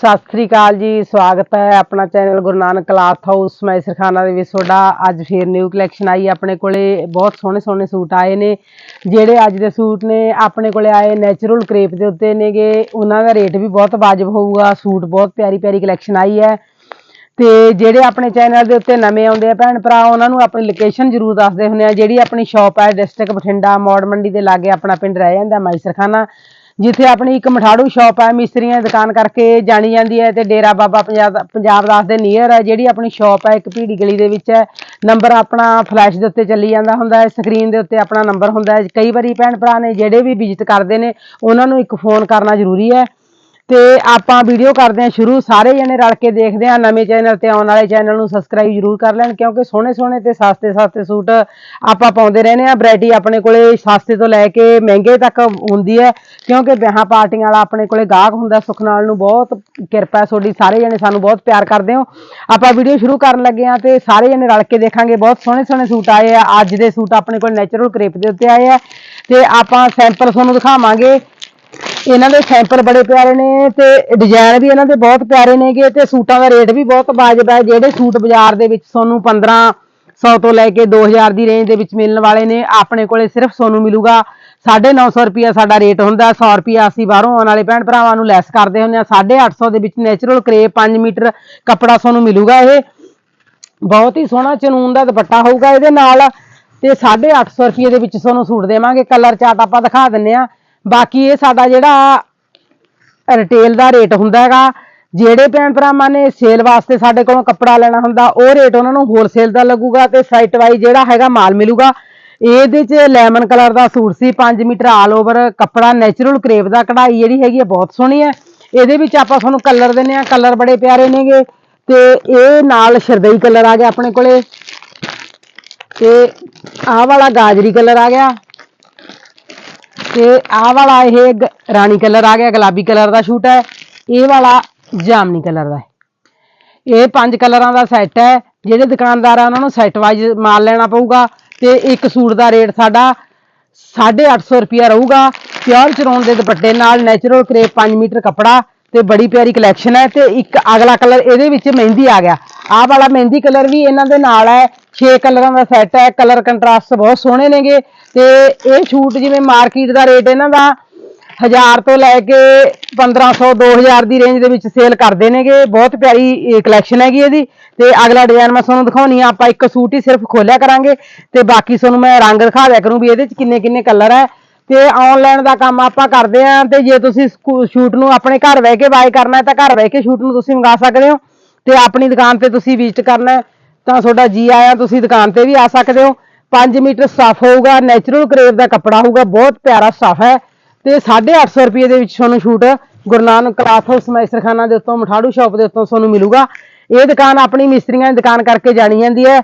ਸਤਿ ਸ੍ਰੀ ਅਕਾਲ ਜੀ, ਸਵਾਗਤ ਹੈ ਆਪਣਾ channel Guru Nanak cloth house. ਮੈਂ ਸਰਖਾਨਾ ਦੇ ਵਿੱਚ ਤੁਹਾਡਾ ਅੱਜ ਫੇਰ ਨਿਊ ਕਲੈਕਸ਼ਨ ਆਈ ਆਪਣੇ ਕੋਲੇ ਬਹੁਤ ਸੋਹਣੇ ਸੋਹਣੇ ਸੂਟ ਆਏ ਨੇ। ਜਿਹੜੇ ਅੱਜ ਦੇ ਸੂਟ ਨੇ, ਆਪਣੇ ਕੋਲੇ ਆਏ ਨੈਚੁਰਲ ਕ੍ਰੇਪ ਦੇ ਉੱਤੇ ਨੇਗੇ। ਉਹਨਾਂ ਦਾ ਰੇਟ ਵੀ ਬਹੁਤ ਵਾਜਬ ਹੋਊਗਾ। ਸੂਟ ਬਹੁਤ ਪਿਆਰੀ ਪਿਆਰੀ ਕਲੈਕਸ਼ਨ ਆਈ ਹੈ। ਤੇ ਜਿਹੜੇ ਆਪਣੇ ਚੈਨਲ ਦੇ ਉੱਤੇ ਨਵੇਂ ਆਉਂਦੇ ਆ ਭੈਣ ਭਰਾ, ਉਹਨਾਂ ਨੂੰ ਆਪਣੀ ਲੋਕੇਸ਼ਨ ਜ਼ਰੂਰ ਦੱਸਦੇ ਹੁੰਦੇ ਆ। ਜਿਹੜੀ ਆਪਣੀ ਸ਼ਾਪ ਹੈ ਡਿਸਟ੍ਰਿਕਟ ਬਠਿੰਡਾ, ਮੌੜ ਮੰਡੀ ਦੇ ਲਾਗੇ ਆਪਣਾ ਪਿੰਡ ਰਹਿ ਜਾਂਦਾ ਮਾਈ ਸਰਖਾਨਾ ਜਿੱਥੇ ਆਪਣੀ ਇੱਕ ਮਠਾੜੂ ਸ਼ਾਪ ਹੈ, ਮਿਸਤਰੀਆਂ ਦੀ ਦੁਕਾਨ ਕਰਕੇ ਜਾਣੀ ਜਾਂਦੀ ਹੈ ਤੇ ਡੇਰਾ ਬਾਬਾ ਪੰਜਾਬ ਪੰਜਾਬ ਦਾਸ ਦੇ ਨੀਅਰ ਹੈ, ਜਿਹੜੀ ਆਪਣੀ ਸ਼ਾਪ ਹੈ, ਇੱਕ ਭੀੜੀ ਗਲੀ ਦੇ ਵਿੱਚ ਹੈ। ਨੰਬਰ ਆਪਣਾ ਫਲੈਸ਼ ਦੇ ਉੱਤੇ ਚੱਲੀ ਜਾਂਦਾ ਹੁੰਦਾ ਹੈ ਸਕਰੀਨ ਦੇ ਉੱਤੇ ਆਪਣਾ ਨੰਬਰ ਹੁੰਦਾ ਹੈ। ਕਈ ਵਾਰੀ ਭੈਣ ਭਰਾ ਨੇ ਜਿਹੜੇ ਵੀ ਵਿਜ਼ਿਟ ਕਰਦੇ ਨੇ, ਉਹਨਾਂ ਨੂੰ ਇੱਕ ਫੋਨ ਕਰਨਾ ਜ਼ਰੂਰੀ ਹੈ। ਤੇ ਆਪਾਂ ਵੀਡੀਓ ਕਰਦੇ ਹਾਂ ਸ਼ੁਰੂ। ਸਾਰੇ ਜਣੇ ਰਲ ਕੇ ਦੇਖਦੇ ਹਾਂ। ਨਵੇਂ ਚੈਨਲ ਤੇ ਆਉਣ ਵਾਲੇ ਚੈਨਲ ਨੂੰ ਸਬਸਕ੍ਰਾਈਬ ਜ਼ਰੂਰ ਕਰ ਲੈਣ, ਕਿਉਂਕਿ ਸੋਹਣੇ ਸੋਹਣੇ ਤੇ ਸਸਤੇ ਸਸਤੇ ਸੂਟ ਆਪਾਂ ਪਾਉਂਦੇ ਰਹਿੰਦੇ ਹਾਂ। ਵੈਰਾਈਟੀ ਆਪਣੇ ਕੋਲੇ ਸਸਤੇ ਤੋਂ ਲੈ ਕੇ ਮਹਿੰਗੇ ਤੱਕ ਹੁੰਦੀ ਹੈ, ਕਿਉਂਕਿ ਵਿਆਹਾਂ ਪਾਰਟੀਆਂ ਵਾਲਾ ਆਪਣੇ ਕੋਲੇ ਗਾਹਕ ਹੁੰਦਾ ਸੁਖ ਨਾਲ ਨੂੰ ਬਹੁਤ ਕਿਰਪਾ ਤੁਹਾਡੀ। ਸਾਰੇ ਜਣੇ ਸਾਨੂੰ ਬਹੁਤ ਪਿਆਰ ਕਰਦੇ ਹੋ। ਆਪਾਂ ਵੀਡੀਓ ਸ਼ੁਰੂ ਕਰਨ ਲੱਗੇ ਹਾਂ ਤੇ ਸਾਰੇ ਜਣੇ ਰਲ ਕੇ ਦੇਖਾਂਗੇ। ਬਹੁਤ ਸੋਹਣੇ ਸੋਹਣੇ ਸੂਟ ਆਏ ਆ। ਅੱਜ ਦੇ ਸੂਟ ਆਪਣੇ ਕੋਲ ਨੈਚੁਰਲ ਕ੍ਰੇਪ ਦੇ ਉੱਤੇ ਆਏ ਆ। ਤੇ ਆਪਾਂ ਸੈਂਪਲ ਤੁਹਾਨੂੰ ਦਿਖਾਵਾਂਗੇ। ਇਹਨਾਂ ਦੇ ਸੈਂਪਲ ਬੜੇ ਪਿਆਰੇ ਨੇ ਤੇ ਡਿਜ਼ਾਈਨ ਵੀ ਇਹਨਾਂ ਦੇ ਬਹੁਤ ਪਿਆਰੇ ਨੇਗੇ ਤੇ ਸੂਟਾਂ ਦਾ ਰੇਟ ਵੀ ਬਹੁਤ ਵਾਜਬ ਹੈ, ਜਿਹੜੇ ਸੂਟ ਬਾਜ਼ਾਰ ਦੇ ਵਿੱਚ ਤੁਹਾਨੂੰ 1500 ਤੋਂ ਲੈ ਕੇ 2000 ਦੀ ਰੇਂਜ ਦੇ ਵਿੱਚ ਮਿਲਣ ਵਾਲੇ ਨੇ, ਆਪਣੇ ਕੋਲੇ ਸਿਰਫ ਤੁਹਾਨੂੰ ਮਿਲੂਗਾ। 950 ਰੁਪਿਆ ਸਾਡਾ ਰੇਟ ਹੁੰਦਾ 100 ਰੁਪਿਆ ਅਸੀਂ ਬਾਹਰੋਂ ਆਉਣ ਵਾਲੇ ਭੈਣ ਭਰਾਵਾਂ ਨੂੰ ਲੈਸ ਕਰਦੇ ਹੁੰਦੇ ਆ 850 ਦੇ ਵਿੱਚ ਨੇਚਰਲ ਕਰੇਪ 5 ਮੀਟਰ ਕੱਪੜਾ ਤੁਹਾਨੂੰ ਮਿਲੂਗਾ ਇਹ। ਬਹੁਤ ਹੀ ਸੋਹਣਾ ਚਨੂਨ ਦਾ ਦੁਪੱਟਾ ਹੋਊਗਾ ਇਹਦੇ ਨਾਲ ਤੇ 850 ਰੁਪਏ ਦੇ ਵਿੱਚ ਤੁਹਾਨੂੰ ਸੂਟ ਦੇਵਾਂਗੇ, ਕਲਰ ਚਾਟ ਆਪਾਂ ਦਿਖਾ ਦਿੰਨੇ ਆ ਬਾਕੀ ਇਹ ਸਾਡਾ ਜਿਹੜਾ ਰਿਟੇਲ ਦਾ ਰੇਟ ਹੁੰਦਾ ਹੈਗਾ, ਜਿਹੜੇ ਭੈਣ ਭਰਾਵਾਂ ਨੇ ਸੇਲ ਵਾਸਤੇ ਸਾਡੇ ਕੋਲੋਂ ਕੱਪੜਾ ਲੈਣਾ ਹੁੰਦਾ, ਉਹ ਰੇਟ ਉਹਨਾਂ ਨੂੰ ਹੋਲਸੇਲ ਦਾ ਲੱਗੂਗਾ ਤੇ ਸਾਈਟ ਵਾਈਜ਼ ਜਿਹੜਾ ਹੈਗਾ ਮਾਲ ਮਿਲੂਗਾ। ਇਹਦੇ ਚ ਲੈਮਨ ਕਲਰ ਦਾ ਸੂਟ ਸੀ 5 ਮੀਟਰ ਆਲ ਓਵਰ ਕੱਪੜਾ ਨੈਚੁਰਲ ਕਰੇਪ ਦਾ ਕਢਾਈ ਜਿਹੜੀ ਹੈਗੀ ਹੈ ਬਹੁਤ ਸੋਹਣੀ ਹੈ ਇਹਦੇ ਵਿੱਚ ਆਪਾਂ ਤੁਹਾਨੂੰ ਕਲਰ ਦਿੰਨੇ ਆ ਕਲਰ ਬੜੇ ਪਿਆਰੇ ਨੇਗੇ। ਤੇ ਇਹ ਨਾਲ ਸ਼ਰਦਈ ਕਲਰ ਆ ਗਿਆ ਆਪਣੇ ਕੋਲੇ। ਤੇ ਆਹ ਵਾਲਾ ਗਾਜਰੀ ਕਲਰ ਆ ਗਿਆ। ਤੇ ਆਹ ਵਾਲਾ ਇਹ ਗ- ਰਾਣੀ ਕਲਰ ਆ ਗਿਆ, ਗੁਲਾਬੀ ਕਲਰ ਦਾ ਸ਼ੂਟ ਹੈ। ਇਹ ਵਾਲਾ ਜਾਮਨੀ ਕਲਰ ਦਾ ਹੈ। ਇਹ ਪੰਜ ਕਲਰਾਂ ਦਾ ਸੈੱਟ ਹੈ। ਜਿਹੜੇ ਦੁਕਾਨਦਾਰ ਆ ਉਹਨਾਂ ਨੂੰ ਸੈੱਟ ਵਾਈਜ਼ ਮਾਲ ਲੈਣਾ ਪਊਗਾ ਤੇ ਇੱਕ ਸੂਟ ਦਾ ਰੇਟ ਸਾਡਾ 850 ਰੁਪਿਆ ਰਹੂਗਾ। ਪਿਓਰ ਚਰੋਨ ਦੇ ਦੁਪੱਟੇ ਨਾਲ ਨੈਚੁਰਲ ਕਰੇ 5 ਮੀਟਰ ਕੱਪੜਾ ਤੇ ਬੜੀ ਪਿਆਰੀ ਕਲੈਕਸ਼ਨ ਹੈ ਤੇ ਇੱਕ ਅਗਲਾ ਕਲਰ ਇਹਦੇ ਵਿੱਚ ਮਹਿੰਦੀ ਆ ਗਿਆ। ਆਹ ਵਾਲਾ ਮਹਿੰਦੀ ਕਲਰ ਵੀ ਇਹਨਾਂ ਦੇ ਨਾਲ ਹੈ। 6 ਕਲਰਾਂ ਦਾ ਸੈੱਟ ਹੈ। ਕਲਰ ਕੰਟਰਾਸਟ ਬਹੁਤ ਸੋਹਣੇ ਨੇਗੇ। ਤੇ ਇਹ ਛੂਟ ਜਿਵੇਂ ਮਾਰਕੀਟ ਦਾ ਰੇਟ ਇਹਨਾਂ ਦਾ 1000 ਤੋਂ ਲੈ ਕੇ 1500 2000 ਦੀ ਰੇਂਜ ਦੇ ਵਿੱਚ ਸੇਲ ਕਰਦੇ ਨੇਗੇ। ਬਹੁਤ ਪਿਆਰੀ ਕਲੈਕਸ਼ਨ ਹੈਗੀ ਇਹਦੀ। ਤੇ ਅਗਲਾ ਡਿਜ਼ਾਈਨ ਮੈਂ ਤੁਹਾਨੂੰ ਦਿਖਾਉਣੀ ਆ। ਆਪਾਂ ਇੱਕ ਸੂਟ ਹੀ ਸਿਰਫ ਖੋਲਿਆ ਕਰਾਂਗੇ। ਤੇ ਬਾਕੀ ਤੁਹਾਨੂੰ ਮੈਂ ਰੰਗ ਦਿਖਾ ਦਿਆ ਕਰੂੰ ਵੀ ਇਹਦੇ ਚ ਕਿੰਨੇ ਕਿੰਨੇ ਕਲਰ ਹੈ। ਤੇ ਆਨਲਾਈਨ ਦਾ ਕੰਮ ਆਪਾਂ ਕਰਦੇ ਆਂ ਤੇ ਜੇ ਤੁਸੀਂ ਸ਼ੂਟ ਨੂੰ ਆਪਣੇ ਘਰ ਬਹਿ ਕੇ ਬਾਏ ਕਰਨਾ ਹੈ ਤਾਂ ਘਰ ਬਹਿ ਕੇ ਸ਼ੂਟ ਨੂੰ ਤੁਸੀਂ ਮੰਗਾ ਸਕਦੇ ਹੋ ਤੇ ਆਪਣੀ ਦੁਕਾਨ ਤੇ ਤੁਸੀਂ ਵਿਜ਼ਿਟ ਕਰਨਾ ਹੈ। ਤਾਂ ਤੁਹਾਡਾ ਜੀ ਆਇਆ ਤੁਸੀਂ ਦੁਕਾਨ ਤੇ ਵੀ ਆ ਸਕਦੇ ਹੋ। 5 ਮੀਟਰ ਸਟਫ ਹੋਊਗਾ ਨੈਚੁਰਲ ਕਰੇਪ ਦਾ ਕੱਪੜਾ ਹੋਊਗਾ, ਬਹੁਤ ਪਿਆਰਾ ਸਟਫ ਹੈ। ਤੇ 850 ਰੁਪਏ ਦੇ ਵਿੱਚ ਤੁਹਾਨੂੰ suit Guru Nanak cloth house Maisarkhana ਦੇ ਉੱਤੋਂ, ਮਠਾੜੂ ਸ਼ਾਪ ਦੇ ਉੱਤੋਂ ਤੁਹਾਨੂੰ ਮਿਲੂਗਾ। ਇਹ ਦੁਕਾਨ ਆਪਣੀ ਮਿਸਤਰੀਆਂ ਦੀ ਦੁਕਾਨ ਕਰਕੇ ਜਾਣੀ ਜਾਂਦੀ ਹੈ।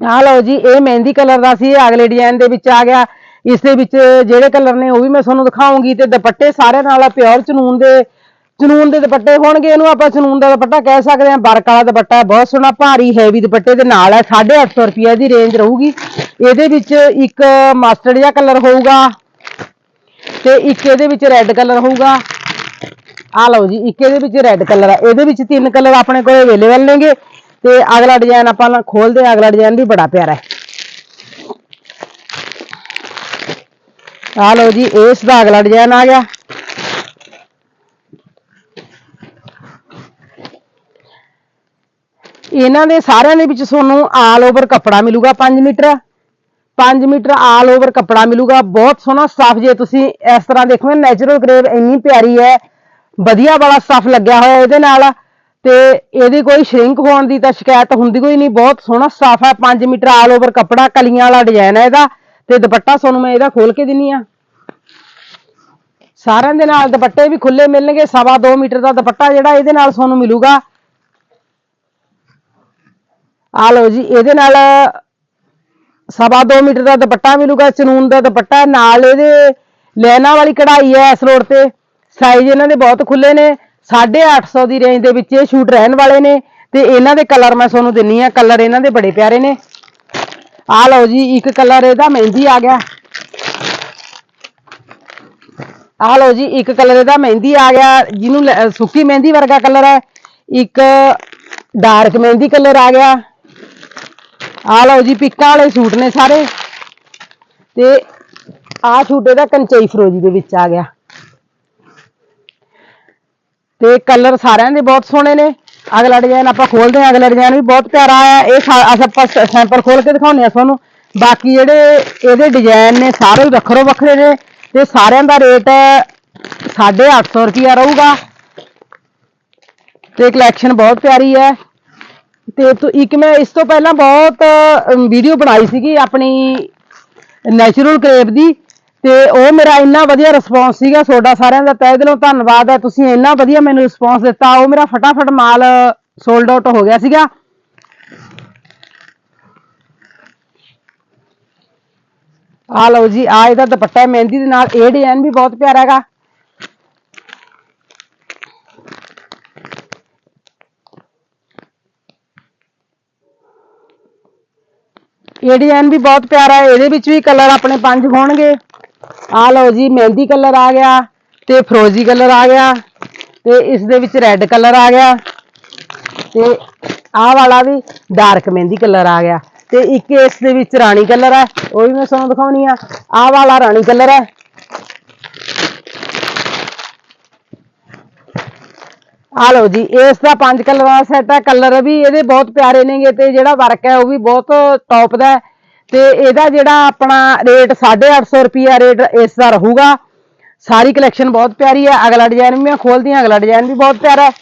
ਆਹ ਲਓ ਜੀ, ਇਹ ਮਹਿੰਦੀ ਕਲਰ ਦਾ ਸੀ ਅਗਲੇ ਡਿਜ਼ਾਈਨ ਦੇ ਵਿੱਚ ਆ ਗਿਆ। ਇਸ ਦੇ ਵਿੱਚ ਜਿਹੜੇ ਕਲਰ ਨੇ ਉਹ ਵੀ ਮੈਂ ਤੁਹਾਨੂੰ ਦਿਖਾਉਂਗੀ ਤੇ ਦੁਪੱਟੇ ਸਾਰਿਆਂ ਨਾਲ ਪਿਓਰ ਚਨੂਨ ਦੇ ਚਨੂਨ ਦੇ ਦੁਪੱਟੇ ਹੋਣਗੇ ਇਹਨੂੰ ਆਪਾਂ ਚਨੂਨ ਦਾ ਦੁਪੱਟਾ ਕਹਿ ਸਕਦੇ ਹਾਂ। ਵਰਕ ਵਾਲਾ ਦੁਪੱਟਾ ਬਹੁਤ ਸੋਹਣਾ, ਭਾਰੀ ਹੈਵੀ ਦੁਪੱਟੇ ਦੇ ਨਾਲ ਹੈ 850 ਰੁਪਏ ਦੀ ਰੇਂਜ ਰਹੂਗੀ। ਇਹਦੇ ਵਿੱਚ ਇੱਕ ਮਸਟਰਡ ਜਿਹਾ ਕਲਰ ਹੋਊਗਾ ਤੇ ਇੱਕ ਇਹਦੇ ਵਿੱਚ ਰੈੱਡ ਕਲਰ ਹੋਊਗਾ। ਆ ਲਓ ਜੀ, ਇੱਕ ਇਹਦੇ ਵਿੱਚ ਰੈੱਡ ਕਲਰ ਆ। ਇਹਦੇ ਵਿੱਚ ਤਿੰਨ ਕਲਰ ਆਪਣੇ ਕੋਲ ਅਵੇਲੇਬਲ ਨੇਗੇ ਤੇ ਅਗਲਾ ਡਿਜ਼ਾਈਨ ਆਪਾਂ ਨਾ ਖੋਲਦੇ ਹਾਂ, ਅਗਲਾ ਡਿਜ਼ਾਈਨ ਵੀ ਬੜਾ ਪਿਆਰਾ ਹੈ। ਆ ਲਓ ਜੀ ਇਸ ਦਾ ਅਗਲਾ ਡਿਜ਼ਾਈਨ ਆ ਗਿਆ। ਇਹਨਾਂ ਦੇ ਸਾਰਿਆਂ ਦੇ ਵਿੱਚ ਤੁਹਾਨੂੰ ਆਲ ਓਵਰ ਕੱਪੜਾ ਮਿਲੂਗਾ 5 ਮੀਟਰ। 5 ਮੀਟਰ ਆਲ ਓਵਰ ਕੱਪੜਾ ਮਿਲੂਗਾ, ਬਹੁਤ ਸੋਹਣਾ ਸਟਫ ਜੇ ਤੁਸੀਂ ਇਸ ਤਰ੍ਹਾਂ ਦੇਖੋ ਨੈਚੁਰਲ ਗ੍ਰੇਵ ਇੰਨੀ ਪਿਆਰੀ ਹੈ, ਵਧੀਆ ਵਾਲਾ ਸਟਫ ਲੱਗਿਆ ਹੋਇਆ ਇਹਦੇ ਨਾਲ। ਤੇ ਇਹਦੀ ਕੋਈ ਸ਼ਰਿੰਕ ਹੋਣ ਦੀ ਤਾਂ ਸ਼ਿਕਾਇਤ ਹੁੰਦੀ ਕੋਈ ਨਹੀਂ, ਬਹੁਤ ਸੋਹਣਾ ਸਟਫ ਹੈ 5 ਮੀਟਰ ਆਲ ਓਵਰ ਕੱਪੜਾ, ਕਲੀਆਂ ਵਾਲਾ ਡਿਜ਼ਾਈਨ ਹੈ ਇਹਦਾ। ਤੇ ਦੁਪੱਟਾ ਤੁਹਾਨੂੰ ਮੈਂ ਇਹਦਾ ਖੋਲ ਕੇ ਦਿੰਨੀ ਆ। ਸਾਰਿਆਂ ਦੇ ਨਾਲ ਦੁਪੱਟੇ ਵੀ ਖੁੱਲੇ ਮਿਲਣਗੇ, ਸਵਾ 2 ਮੀਟਰ ਦਾ ਦੁਪੱਟਾ ਜਿਹੜਾ ਇਹਦੇ ਨਾਲ ਤੁਹਾਨੂੰ ਮਿਲੂਗਾ। ਆ ਲਓ ਜੀ, ਇਹਦੇ ਨਾਲ ਸਵਾ 2 ਮੀਟਰ ਦਾ ਦੁਪੱਟਾ ਮਿਲੂਗਾ, ਚਨੂਨ ਦਾ ਦੁਪੱਟਾ, ਨਾਲ ਇਹਦੇ ਲੈਣਾ ਵਾਲੀ ਕਢਾਈ ਹੈ ਇਸ ਰੋਡ ਤੇ। ਸਾਈਜ਼ ਇਹਨਾਂ ਦੇ ਬਹੁਤ ਖੁੱਲੇ ਨੇ 850 ਦੀ ਰੇਂਜ ਦੇ ਵਿੱਚ ਇਹ ਸ਼ੂਟ ਰਹਿਣ ਵਾਲੇ ਨੇ, ਤੇ ਇਹਨਾਂ ਦੇ ਕਲਰ ਮੈਂ ਤੁਹਾਨੂੰ ਦਿੰਨੀ ਆ ਕਲਰ ਇਹਨਾਂ ਦੇ ਬੜੇ ਪਿਆਰੇ ਨੇ। ਆ ਲਓ ਜੀ, ਇੱਕ ਕਲਰ ਇਹਦਾ ਮਹਿੰਦੀ ਆ ਗਿਆ। ਆ ਲਓ ਜੀ, ਇੱਕ ਕਲਰ ਇਹਦਾ ਮਹਿੰਦੀ ਆ ਗਿਆ, ਜਿਹਨੂੰ ਲੈ- ਸੁੱਕੀ ਮਹਿੰਦੀ ਵਰਗਾ ਕਲਰ ਹੈ। ਇੱਕ ਡਾਰਕ ਮਹਿੰਦੀ ਕਲਰ ਆ ਗਿਆ। ਆ ਲਓ ਜੀ, ਪਿੱਕਾਂ ਵਾਲੇ ਸੂਟ ਨੇ ਸਾਰੇ। ਤੇ ਆਹ ਸੂਟ ਇਹਦਾ ਕੰਚਈ ਫਰੋਜੀ ਦੇ ਵਿੱਚ ਆ ਗਿਆ। ਤੇ ਕਲਰ ਸਾਰਿਆਂ ਦੇ ਬਹੁਤ ਸੋਹਣੇ ਨੇ। ਅਗਲਾ ਡਿਜ਼ਾਈਨ ਆਪਾਂ ਖੋਲਦੇ ਹਾਂ, ਅਗਲਾ ਡਿਜ਼ਾਈਨ ਵੀ ਬਹੁਤ ਪਿਆਰਾ ਆਇਆ ਇਹ ਸਾ- ਅਸ- ਆਪਾਂ ਸੈਂਪਲ ਖੋਲ ਕੇ ਦਿਖਾਉਂਦੇ ਆ ਤੁਹਾਨੂੰ। ਬਾਕੀ ਜਿਹੜੇ ਇਹਦੇ ਡਿਜ਼ਾਈਨ ਨੇ, ਸਾਰੇ ਹੀ ਵੱਖਰੋ ਵੱਖਰੇ ਨੇ ਤੇ ਸਾਰਿਆਂ ਦਾ ਰੇਟ 850 ਰੁਪਿਆ ਰਹੂਗਾ। ਤੇ ਕਲੈਕਸ਼ਨ ਬਹੁਤ ਪਿਆਰੀ ਹੈ। ਤੇ ਤੋ ਇੱਕ ਮੈਂ ਇਸ ਤੋਂ ਪਹਿਲਾਂ ਬਹੁਤ ਵੀਡੀਓ ਬਣਾਈ ਸੀਗੀ ਆਪਣੀ ਨੈਚੁਰਲ ਕਰੇਪ ਦੀ। ਤੇ ਉਹ ਮੇਰਾ ਇੰਨਾ ਵਧੀਆ ਰਿਸਪੌਂਸ ਸੀਗਾ ਤੁਹਾਡਾ ਸਾਰਿਆਂ ਦਾ, ਤਹਿ ਦਿਲੋਂ ਧੰਨਵਾਦ ਹੈ, ਤੁਸੀਂ ਇੰਨਾ ਵਧੀਆ ਮੈਨੂੰ ਰਿਸਪੌਂਸ ਦਿੱਤਾ। ਉਹ ਮੇਰਾ ਫਟਾਫਟ ਮਾਲ ਸੋਲਡ ਆਊਟ ਹੋ ਗਿਆ ਸੀਗਾ। ਆ ਲਓ ਜੀ ਆ ਇਹਦਾ ਦੁਪੱਟਾ ਹੈ, ਮਹਿੰਦੀ ਦੇ ਨਾਲ ਇਹ ਡਿਜ਼ਾਈਨ ਵੀ ਬਹੁਤ ਪਿਆਰਾ ਹੈਗਾ। ਇਹ ਡਿਜ਼ਾਈਨ ਵੀ ਬਹੁਤ ਪਿਆਰਾ ਹੈ, ਇਹਦੇ ਵਿੱਚ ਵੀ ਕਲਰ ਆਪਣੇ ਪੰਜ ਹੋਣਗੇ। ਆ ਲਓ ਜੀ, ਮਹਿੰਦੀ ਕਲਰ ਆ ਗਿਆ ਤੇ ਫਰੋਜ਼ੀ ਕਲਰ ਆ ਗਿਆ ਤੇ ਇਸ ਦੇ ਵਿੱਚ ਰੈੱਡ ਕਲਰ ਆ ਗਿਆ ਤੇ ਆਹ ਵਾਲਾ ਵੀ ਡਾਰਕ ਮਹਿੰਦੀ ਕਲਰ ਆ ਗਿਆ ਤੇ ਇੱਕ ਇਸ ਦੇ ਵਿੱਚ ਰਾਣੀ ਕਲਰ ਹੈ, ਉਹ ਵੀ ਮੈਂ ਤੁਹਾਨੂੰ ਦਿਖਾਉਣੀ ਆ। ਆਹ ਵਾਲਾ ਰਾਣੀ ਕਲਰ ਹੈ। ਆ ਲਓ ਜੀ, ਇਸ ਦਾ ਪੰਜ ਕਲਰਾਂ ਦਾ ਸੈੱਟ ਹੈ, ਕਲਰ ਵੀ ਇਹਦੇ ਬਹੁਤ ਪਿਆਰੇ ਨੇਗੇ ਤੇ ਜਿਹੜਾ ਵਰਕ ਹੈ ਉਹ ਵੀ ਬਹੁਤ ਟੌਪ ਦਾ ਹੈ। ਤੇ ਇਹਦਾ ਜਿਹੜਾ ਆਪਣਾ ਰੇਟ 850 ਰੁਪਿਆ ਰੇਟ ਇਸ ਦਾ ਰਹੂਗਾ। ਸਾਰੀ ਕਲੈਕਸ਼ਨ ਬਹੁਤ ਪਿਆਰੀ ਹੈ। ਅਗਲਾ ਡਿਜ਼ਾਈਨ ਵੀ ਮੈਂ ਖੋਲਦੀ ਹਾਂ, ਅਗਲਾ ਡਿਜ਼ਾਈਨ ਵੀ ਬਹੁਤ ਪਿਆਰਾ ਹੈ।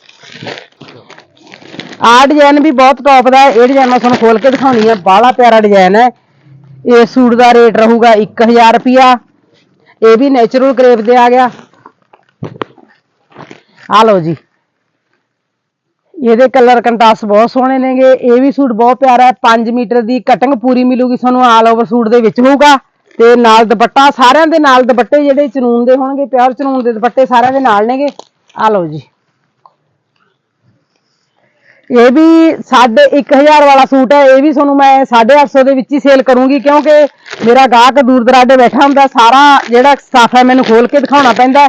ਆਹ ਡਿਜ਼ਾਈਨ ਵੀ ਬਹੁਤ ਟੌਪ ਦਾ ਹੈ। ਇਹ ਡਿਜ਼ਾਈਨ ਮੈਂ ਤੁਹਾਨੂੰ ਖੋਲ ਕੇ ਦਿਖਾਉਣੀ ਹੈ। ਬਾਹਲਾ ਪਿਆਰਾ ਡਿਜ਼ਾਈਨ ਹੈ। ਇਹ ਸੂਟ ਦਾ ਰੇਟ ਰਹੂਗਾ 1000 ਰੁਪਿਆ ਇਹ ਵੀ ਨੇਚਰਲ ਕਰੇਪ ਦੇ ਆ ਗਿਆ। ਆ ਲਓ ਜੀ। ਇਹਦੇ ਕਲਰ ਕੰਟਾਸ ਬਹੁਤ ਸੋਹਣੇ ਨੇਗੇ, ਇਹ ਵੀ ਸੂਟ ਬਹੁਤ ਪਿਆਰਾ ਹੈ 5 ਮੀਟਰ ਦੀ ਕਟਿੰਗ ਪੂਰੀ ਮਿਲੂਗੀ ਤੁਹਾਨੂੰ ਆਲ ਓਵਰ ਸੂਟ ਦੇ ਵਿੱਚ ਹੋਊਗਾ। ਤੇ ਨਾਲ ਦੁਪੱਟਾ ਸਾਰਿਆਂ ਦੇ ਨਾਲ ਦੁਪੱਟੇ ਜਿਹੜੇ ਚਨੂਨ ਦੇ ਹੋਣਗੇ ਪਿਓਰ ਚਨੂਨ ਦੇ ਦੁਪੱਟੇ ਸਾਰਿਆਂ ਦੇ ਨਾਲ ਨੇਗੇ। ਆ ਲਓ ਜੀ। ਇਹ ਵੀ ਸਾਢੇ 1000 ਵਾਲਾ ਸੂਟ ਹੈ, ਇਹ ਵੀ ਤੁਹਾਨੂੰ ਮੈਂ 850 ਦੇ ਵਿੱਚ ਹੀ ਸੇਲ ਕਰੂੰਗੀ, ਕਿਉਂਕਿ ਮੇਰਾ ਗਾਹਕ ਦੂਰ ਦਰਾਡੇ ਬੈਠਾ ਹੁੰਦਾ, ਸਾਰਾ ਜਿਹੜਾ ਸਟਾਫ ਹੈ ਮੈਨੂੰ ਖੋਲ ਕੇ ਦਿਖਾਉਣਾ ਪੈਂਦਾ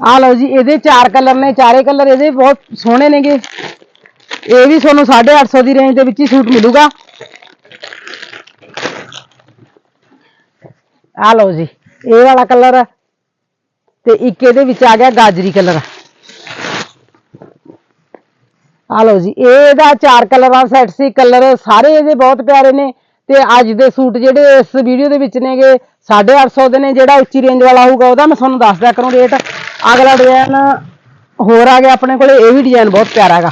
ਆ ਲਓ ਜੀ, ਇਹਦੇ ਚਾਰ ਕਲਰ ਨੇ, ਚਾਰੇ ਕਲਰ ਇਹਦੇ ਬਹੁਤ ਸੋਹਣੇ ਨੇਗੇ। ਇਹ ਵੀ ਤੁਹਾਨੂੰ 850 ਦੀ ਰੇਂਜ ਦੇ ਵਿੱਚ ਹੀ ਸੂਟ ਮਿਲੂਗਾ। ਆ ਲਓ ਜੀ, ਇਹ ਵਾਲਾ ਕਲਰ ਤੇ ਇੱਕ ਇਹਦੇ ਵਿੱਚ ਆ ਗਿਆ ਗਾਜਰੀ ਕਲਰ। ਆ ਲਓ ਜੀ, ਇਹਦਾ ਚਾਰ ਕਲਰ ਦਾ ਸੈੱਟ ਸੀ ਕਲਰ, ਸਾਰੇ ਇਹਦੇ ਬਹੁਤ ਪਿਆਰੇ ਨੇ, ਤੇ ਅੱਜ ਦੇ ਸੂਟ ਜਿਹੜੇ ਇਸ ਵੀਡੀਓ ਦੇ ਵਿੱਚ ਨੇਗੇ 850 ਦੇ ਨੇ, ਜਿਹੜਾ ਉੱਚੀ ਰੇਂਜ ਵਾਲਾ ਹੋਊਗਾ, ਉਹਦਾ ਮੈਂ ਤੁਹਾਨੂੰ ਦੱਸ ਦਿਆ ਕਰੂੰ ਰੇਟ ਅਗਲਾ ਡਿਜ਼ਾਈਨ ਹੋਰ ਆ ਗਿਆ ਆਪਣੇ ਕੋਲੇ ਇਹ ਵੀ ਡਿਜ਼ਾਈਨ ਬਹੁਤ ਪਿਆਰਾ ਹੈਗਾ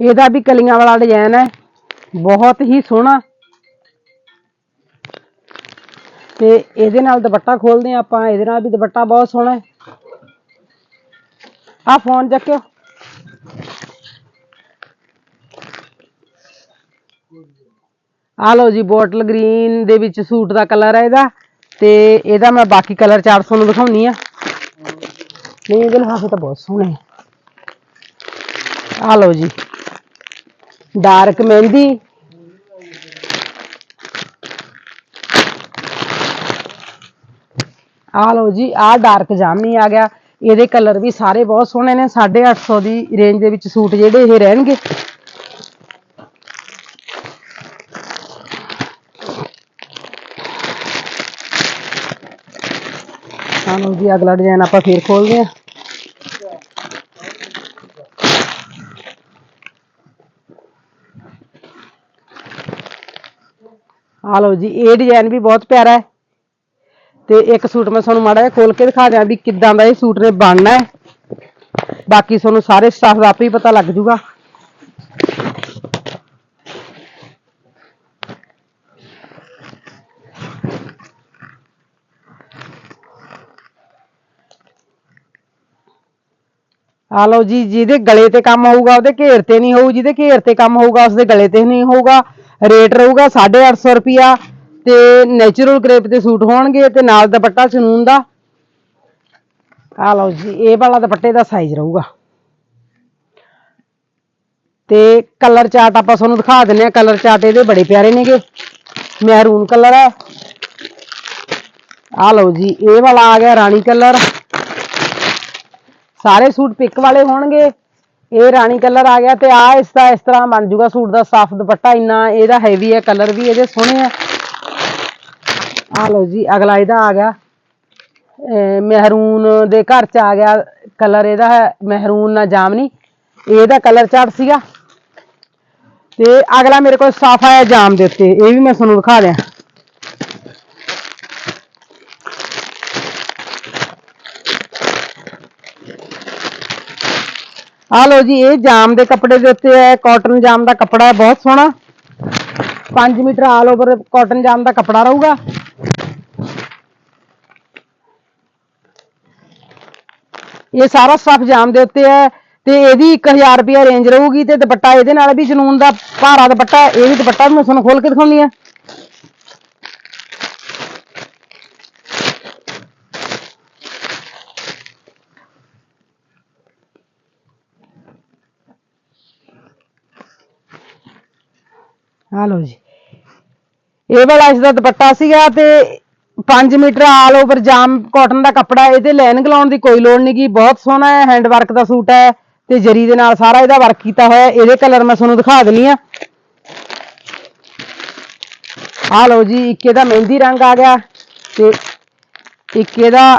ਇਹਦਾ ਵੀ ਕਲੀਆਂ ਵਾਲਾ ਡਿਜ਼ਾਈਨ ਹੈ ਬਹੁਤ ਹੀ ਸੋਹਣਾ ਤੇ ਇਹਦੇ ਨਾਲ ਦੁਪੱਟਾ ਖੋਲਦੇ ਹਾਂ ਆਪਾਂ ਇਹਦੇ ਨਾਲ ਵੀ ਦੁਪੱਟਾ ਬਹੁਤ ਸੋਹਣਾ ਹੈ ਆ ਫੋਨ ਚੱਕਿਓ ਆ ਲਓ ਜੀ ਬੋਟਲ ਗ੍ਰੀਨ ਦੇ ਵਿੱਚ ਸੂਟ ਦਾ ਕਲਰ ਹੈ ਇਹਦਾ ਤੇ ਇਹਦਾ ਮੈਂ ਬਾਕੀ ਕਲਰ 400 ਨੂੰ ਦਿਖਾਉਣੀ ਆ। ਨਹੀਂ, ਇਹਦੇ ਲਿਫਾਫੇ ਤਾਂ ਬਹੁਤ ਸੋਹਣੇ ਆ। ਲਓ ਜੀ। ਡਾਰਕ ਮਹਿੰਦੀ। ਆ ਲਓ ਜੀ ਆ ਡਾਰਕ ਜਾਮਨੀ ਆ ਗਿਆ। ਇਹਦੇ ਕਲਰ ਵੀ ਸਾਰੇ ਬਹੁਤ ਸੋਹਣੇ ਨੇ। 850 ਦੀ ਰੇਂਜ ਦੇ ਵਿੱਚ ਸੂਟ ਜਿਹੜੇ ਇਹ ਰਹਿਣਗੇ। ਆ ਲਓ ਜੀ ਅਗਲਾ ਡਿਜ਼ਾਈਨ ਆਪਾਂ ਫੇਰ ਖੋਲਦੇ ਹਾਂ। ਆ ਲਓ ਜੀ, ਇਹ ਡਿਜ਼ਾਈਨ ਵੀ ਬਹੁਤ ਪਿਆਰਾ ਹੈ। ਤੇ ਇੱਕ ਸੂਟ ਮੈਂ ਤੁਹਾਨੂੰ ਮਾੜਾ ਜਿਹਾ ਖੋਲ ਕੇ ਦਿਖਾ ਦਿਆਂ ਵੀ ਕਿੱਦਾਂ ਦਾ ਇਹ ਸੂਟ ਨੇ ਬਣਨਾ ਹੈ। ਬਾਕੀ ਤੁਹਾਨੂੰ ਸਾਰੇ ਸਟਾਫ ਦਾ ਆਪੇ ਹੀ ਪਤਾ ਲੱਗ ਜੂਗਾ ਆ ਲਓ ਜੀ, ਜਿਹਦੇ ਗਲੇ ਤੇ ਕੰਮ ਹੋਊਗਾ, ਉਹਦੇ ਘੇਰ ਤੇ ਨਹੀਂ ਹੋਊ, ਜਿਹਦੇ ਘੇਰ ਤੇ ਕੰਮ ਹੋਊਗਾ, ਉਸਦੇ ਗਲੇ ਤੇ ਨਹੀਂ ਹੋਊਗਾ। ਰੇਟ ਰਹੂਗਾ 850 ਰੁਪਿਆ ਤੇ ਨੇਚਰਲ ਕਰੇਪ ਤੇ ਸੂਟ ਹੋਣਗੇ ਤੇ ਨਾਲ ਦੁਪੱਟਾ ਚਨੂਨ ਦਾ। ਆ ਲਓ ਜੀ, ਇਹ ਵਾਲਾ ਦੁਪੱਟੇ ਦਾ ਸਾਈਜ਼ ਰਹੂਗਾ। ਤੇ ਕਲਰ ਚਾਰਟ ਆਪਾਂ ਤੁਹਾਨੂੰ ਦਿਖਾ ਦਿੰਨੇ ਆ। ਕਲਰ ਚਾਰਟ ਇਹਦੇ ਬੜੇ ਪਿਆਰੇ ਨੇਗੇ। ਮਹਿਰੂਨ ਕਲਰ ਹੈ ਆ ਲਓ ਜੀ, ਇਹ ਵਾਲਾ ਆ ਗਿਆ ਰਾਣੀ ਕਲਰ ਸਾਰੇ ਸੂਟ ਪਿਕ ਵਾਲੇ ਹੋਣਗੇ। ਇਹ ਰਾਣੀ ਕਲਰ ਆ ਗਿਆ ਤੇ ਆ ਇਸ ਦਾ ਇਸ ਤਰ੍ਹਾਂ ਬਣ ਜੂਗਾ ਸੂਟ ਦਾ ਸਾਫ਼ ਦੁਪੱਟਾ। ਇੰਨਾ ਇਹਦਾ ਹੈਵੀ ਹੈ ਕਲਰ ਵੀ ਇਹਦੇ ਸੋਹਣੇ ਆ। ਆ ਲਓ ਜੀ, ਅਗਲਾ ਇਹਦਾ ਆ ਗਿਆ। ਮਹਿਰੂਨ ਦੇ ਘਰ ਚ ਆ ਗਿਆ ਕਲਰ ਇਹਦਾ ਹੈ, ਮਹਿਰੂਨ ਨਾ ਜਾਮਨੀ। ਇਹਦਾ ਕਲਰ ਚਾਰਟ ਸੀਗਾ। ਤੇ ਅਗਲਾ ਮੇਰੇ ਕੋਲ ਸਾਫ਼ ਆਇਆ ਜਾਮ ਦੇ ਉੱਤੇ, ਇਹ ਵੀ ਮੈਂ ਤੁਹਾਨੂੰ ਦਿਖਾ ਦਿਆਂ। ਆ ਲਓ ਜੀ, ਇਹ ਜਾਮ ਦੇ ਕੱਪੜੇ ਦੇ ਉੱਤੇ ਹੈ ਕਾਟਨ ਜਾਮ ਦਾ ਕੱਪੜਾ ਹੈ, ਬਹੁਤ ਸੋਹਣਾ। 5 ਮੀਟਰ ਆਲ ਓਵਰ ਕਾਟਨ ਜਾਮ ਦਾ ਕੱਪੜਾ ਰਹੂਗਾ। ਇਹ ਸਾਰਾ ਸਟਫ ਜਾਮ ਦੇ ਉੱਤੇ ਹੈ, ਤੇ ਇਹਦੀ 1000 ਰੁਪਿਆ ਰੇਂਜ ਰਹੂਗੀ, ਤੇ ਦੁਪੱਟਾ ਇਹਦੇ ਨਾਲ ਵੀ ਜਨੂਨ ਦਾ, ਭਾਰਾ ਦੁਪੱਟਾ, ਇਹ ਵੀ ਦੁਪੱਟਾ ਵੀ ਮੈਂ ਤੁਹਾਨੂੰ ਖੋਲ ਕੇ ਦਿਖਾਉਂਦੀ ਆ ਆ ਲਓ ਜੀ। ਇਹ ਵਾਲਾ ਇਸ ਦਾ ਦੁਪੱਟਾ ਸੀਗਾ ਤੇ 5 ਮੀਟਰ ਆਲ ਓਵਰ ਜਾਮ ਕਾਟਨ ਦਾ ਕੱਪੜਾ, ਇਹਦੇ ਲਾਈਨਿੰਗ ਗਲਾਉਣ ਦੀ ਕੋਈ ਲੋੜ ਨਹੀਂ ਨਹੀਂਗੀ ਬਹੁਤ ਸੋਹਣਾ ਹੈ ਹੈਂਡ ਵਰਕ ਦਾ ਸੂਟ ਹੈ ਤੇ ਜਰੀ ਦੇ ਨਾਲ ਸਾਰਾ ਇਹਦਾ ਵਰਕ ਕੀਤਾ ਹੋਇਆ ਇਹਦੇ ਕਲਰ ਮੈਂ ਤੁਹਾਨੂੰ ਦਿਖਾ ਦਿੰਨੀ ਆ। ਆ ਲਓ ਜੀ, ਇੱਕ ਇਹਦਾ ਮਹਿੰਦੀ ਰੰਗ ਆ ਗਿਆ ਤੇ ਇੱਕ ਇਹਦਾ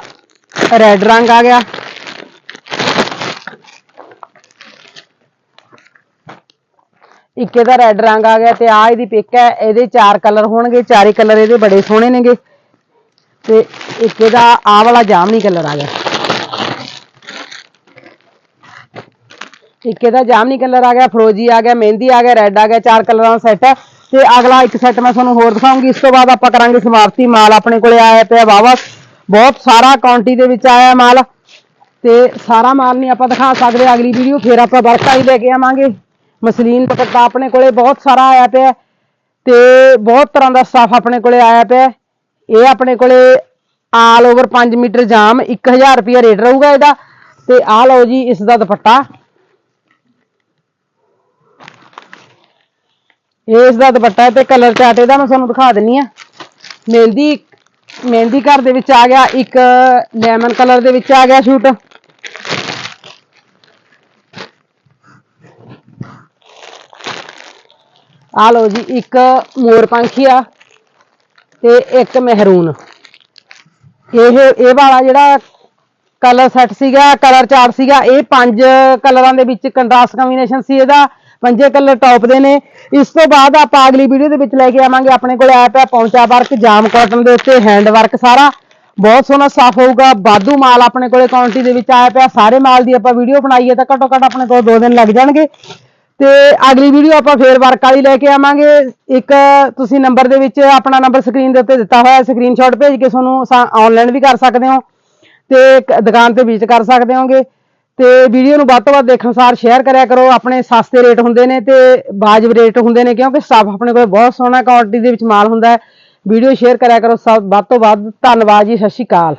ਰੈੱਡ ਰੰਗ ਆ ਗਿਆ। ਇੱਕ ਇਹਦਾ ਰੈੱਡ ਰੰਗ ਆ ਗਿਆ ਤੇ ਆ ਇਹਦੀ ਪਿਕ ਹੈ, ਇਹਦੇ ਚਾਰ ਕਲਰ ਹੋਣਗੇ, ਚਾਰੇ ਕਲਰ ਇਹਦੇ ਬੜੇ ਸੋਹਣੇ ਨੇਗੇ। ਤੇ ਇੱਕ ਇਹਦਾ ਆ ਵਾਲਾ ਜਾਮਨੀ ਕਲਰ ਆ ਗਿਆ। ਇੱਕ ਇਹਦਾ ਜਾਮਨੀ ਕਲਰ ਆ ਗਿਆ, ਫਰੋਜੀ ਆ ਗਿਆ, ਮਹਿੰਦੀ ਆ ਗਿਆ ਰੈੱਡ ਆ ਗਿਆ, ਚਾਰ ਕਲਰਾਂ ਦਾ ਸੈੱਟ ਹੈ। ਤੇ ਅਗਲਾ ਇੱਕ ਸੈੱਟ ਮੈਂ ਤੁਹਾਨੂੰ ਹੋਰ ਦਿਖਾਉਂਗੀ। ਇਸ ਤੋਂ ਬਾਅਦ ਆਪਾਂ ਕਰਾਂਗੇ ਸਮਾਪਤੀ ਮਾਲ। ਆਪਣੇ ਕੋਲੇ ਆਇਆ ਪਿਆ ਵਾਵਾ ਬਹੁਤ ਸਾਰਾ ਕੁਆਂਟੀ ਦੇ ਵਿੱਚ ਆਇਆ ਮਾਲ। ਤੇ ਸਾਰਾ ਮਾਲ ਨਹੀਂ ਆਪਾਂ ਦਿਖਾ ਸਕਦੇ। ਅਗਲੀ ਵੀਡੀਓ ਫਿਰ ਆਪਾਂ ਵਰਕ ਹੀ ਲੈ ਕੇ ਆਵਾਂਗੇ। ਮਸਲੀਨ ਦੁਪੱਟਾ ਆਪਣੇ ਕੋਲੇ ਬਹੁਤ ਸਾਰਾ ਆਇਆ ਪਿਆ ਤੇ ਬਹੁਤ ਤਰ੍ਹਾਂ ਦਾ ਸਟਾਫ ਆਪਣੇ ਕੋਲੇ ਆਇਆ ਪਿਆ ਇਹ ਆਪਣੇ ਕੋਲੇ ਆਲ ਓਵਰ 5 ਮੀਟਰ ਜਾਮ 1000 ਰੁਪਿਆ ਰੇਟ ਰਹੂਗਾ ਇਹਦਾ। ਤੇ ਆ ਲਓ ਜੀ ਇਸ ਦਾ ਦੁਪੱਟਾ। ਇਹ ਇਸ ਦਾ ਦੁਪੱਟਾ ਹੈ ਤੇ ਕਲਰ ਚਾਰਟ ਇਹਦਾ ਮੈਂ ਤੁਹਾਨੂੰ ਦਿਖਾ ਦਿੰਨੀ ਆ। ਮਹਿੰਦੀ ਮਹਿੰਦੀ ਘਰ ਦੇ ਵਿੱਚ ਆ ਗਿਆ, ਇੱਕ ਲੈਮਨ ਕਲਰ ਦੇ ਵਿੱਚ ਆ ਗਿਆ ਸੂਟ। ਆ ਲਓ ਜੀ, ਇੱਕ ਮੋਰ ਪੰਖੀ ਆ ਤੇ ਇੱਕ ਮਹਿਰੂਨ। ਇਹ ਇਹ ਵਾਲਾ ਜਿਹੜਾ ਕਲਰ ਸੈੱਟ ਸੀਗਾ ਕਲਰ ਚਾਰਟ ਸੀਗਾ, ਇਹ ਪੰਜ ਕਲਰਾਂ ਦੇ ਵਿੱਚ ਕੰਟਰਾਸਟ ਕੰਬੀਨੇਸ਼ਨ ਸੀ ਇਹਦਾ, ਪੰਜੇ ਕਲਰ ਟੌਪ ਦੇ ਨੇ। ਇਸ ਤੋਂ ਬਾਅਦ ਆਪਾਂ ਅਗਲੀ ਵੀਡੀਓ ਦੇ ਵਿੱਚ ਲੈ ਕੇ ਆਵਾਂਗੇ, ਆਪਣੇ ਕੋਲ ਆਇਆ ਪਿਆ ਪੌਂਚਾ ਵਰਕ, ਜਾਮ ਕਾਟਨ ਦੇ ਉੱਤੇ ਹੈਂਡ ਵਰਕ ਸਾਰਾ। ਬਹੁਤ ਸੋਹਣਾ ਸਾਫ਼ ਹੋਊਗਾ ਬਾਦੂ ਮਾਲ ਆਪਣੇ ਕੋਲੇ ਕੁਆਂਟੀ ਦੇ ਵਿੱਚ ਆਇਆ ਪਿਆ, ਸਾਰੇ ਮਾਲ ਦੀ ਆਪਾਂ ਵੀਡੀਓ ਬਣਾਈਏ ਤਾਂ ਘੱਟੋ ਘੱਟ ਆਪਣੇ ਕੋਲ 2 ਦਿਨ ਲੱਗ ਜਾਣਗੇ। ਤੇ ਅਗਲੀ ਵੀਡੀਓ ਆਪਾਂ ਫੇਰ ਵਰਕ ਵਾਲੀ ਲੈ ਕੇ ਆਵਾਂਗੇ। ਇੱਕ ਤੁਸੀਂ ਨੰਬਰ ਦੇ ਵਿੱਚ ਆਪਣਾ ਨੰਬਰ ਸਕਰੀਨ ਦੇ ਉੱਤੇ ਦਿੱਤਾ ਹੋਇਆ ਸਕਰੀਨਸ਼ਾਟ ਭੇਜ ਕੇ ਤੁਹਾਨੂੰ ਆਨਲਾਈਨ ਵੀ ਕਰ ਸਕਦੇ ਹੋ ਤੇ ਦੁਕਾਨ ਤੇ ਵਿਜ਼ਿਟ ਕਰ ਸਕਦੇ ਹੋਗੇ। ਤੇ ਵੀਡੀਓ ਨੂੰ ਵੱਧ ਤੋਂ ਵੱਧ ਦੇਖਣ ਸਾਰ ਸ਼ੇਅਰ ਕਰਿਆ ਕਰੋ। ਆਪਣੇ ਸਸਤੇ ਰੇਟ ਹੁੰਦੇ ਨੇ ਤੇ ਵਾਜਬ ਰੇਟ ਹੁੰਦੇ ਨੇ ਕਿਉਂਕਿ ਸਟਾਫ ਆਪਣੇ ਕੋਲ ਬਹੁਤ ਸੋਹਣਾ ਕੁਆਲਿਟੀ ਦੇ ਵਿੱਚ ਮਾਲ ਹੁੰਦਾ ਹੈ। ਵੀਡੀਓ ਸ਼ੇਅਰ ਕਰਿਆ ਕਰੋ ਸਭ ਵੱਧ ਤੋਂ ਵੱਧ। ਧੰਨਵਾਦ ਜੀ, ਸਤਿ ਸ਼੍ਰੀ ਅਕਾਲ।